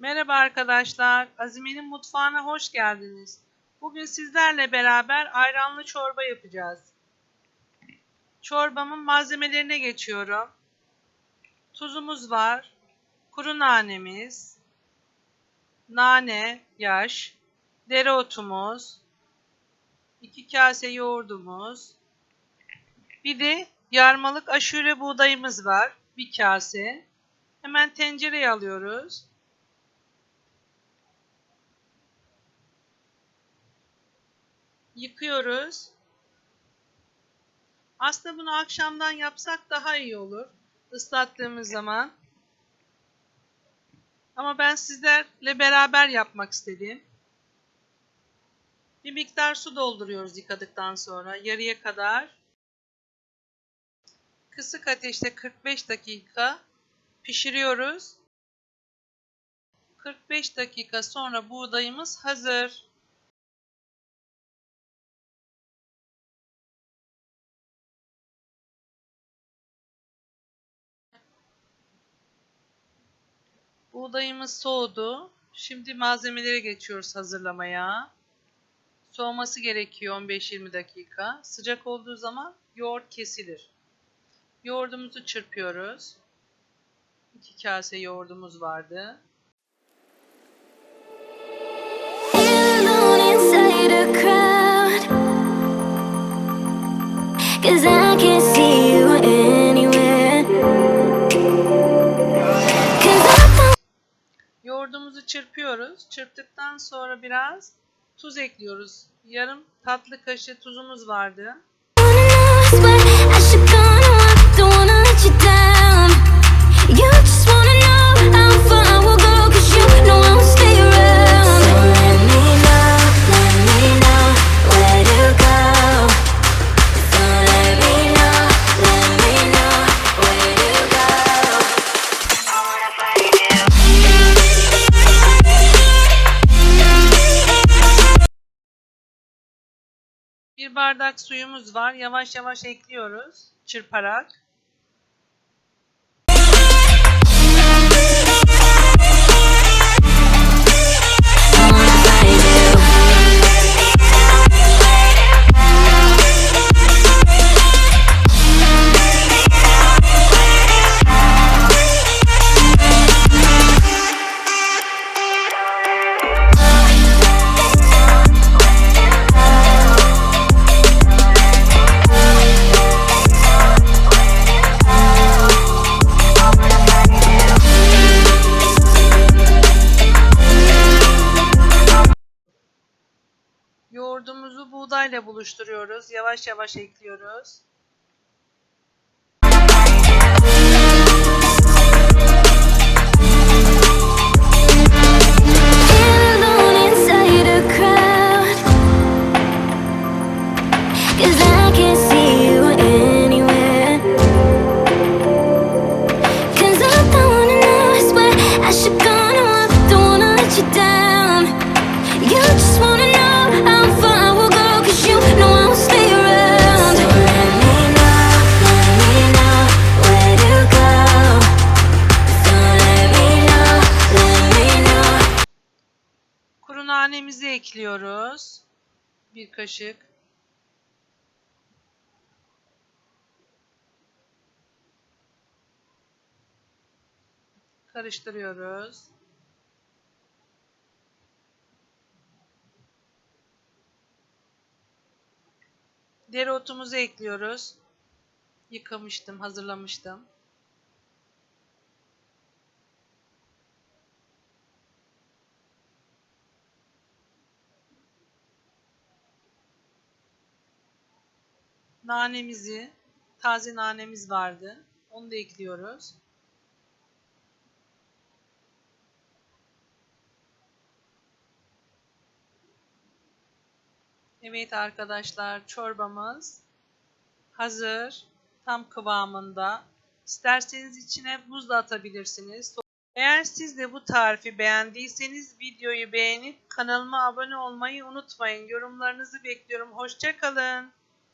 Merhaba arkadaşlar, Azime'nin mutfağına hoş geldiniz. Bugün sizlerle beraber ayranlı çorba yapacağız. Çorbamın malzemelerine geçiyorum. Tuzumuz var, kuru nanemiz, nane, yaş, dereotumuz, 2 kase yoğurdumuz, bir de yarmalık aşure buğdayımız var, bir kase. Hemen tencereye alıyoruz. Yıkıyoruz. Aslında bunu akşamdan yapsak daha iyi olur. Islattığımız zaman. Ama ben sizlerle beraber yapmak istedim. Bir miktar su dolduruyoruz yıkadıktan sonra. Yarıya kadar. Kısık ateşte 45 dakika pişiriyoruz. 45 dakika sonra buğdayımız hazır. Buğdayımız soğudu. Şimdi malzemelere geçiyoruz hazırlamaya. Soğuması gerekiyor 15-20 dakika. Sıcak olduğu zaman yoğurt kesilir. Yoğurdumuzu çırpıyoruz. 2 kase yoğurdumuz vardı. Cause I can't see çırpıyoruz. Çırptıktan sonra biraz tuz ekliyoruz. Yarım tatlı kaşığı tuzumuz vardı. Bir bardak suyumuz var. Yavaş yavaş ekliyoruz. Çırparak. Yoğurdumuzu buğdayla buluşturuyoruz. Yavaş yavaş ekliyoruz. Cause ekliyoruz. Bir kaşık. Karıştırıyoruz. Dereotumuzu ekliyoruz. Yıkamıştım, hazırlamıştım. Nanemizi, taze nanemiz vardı. Onu da ekliyoruz. Evet arkadaşlar çorbamız hazır. Tam kıvamında. İsterseniz içine buz da atabilirsiniz. Eğer siz de bu tarifi beğendiyseniz videoyu beğenip kanalıma abone olmayı unutmayın. Yorumlarınızı bekliyorum. Hoşçakalın.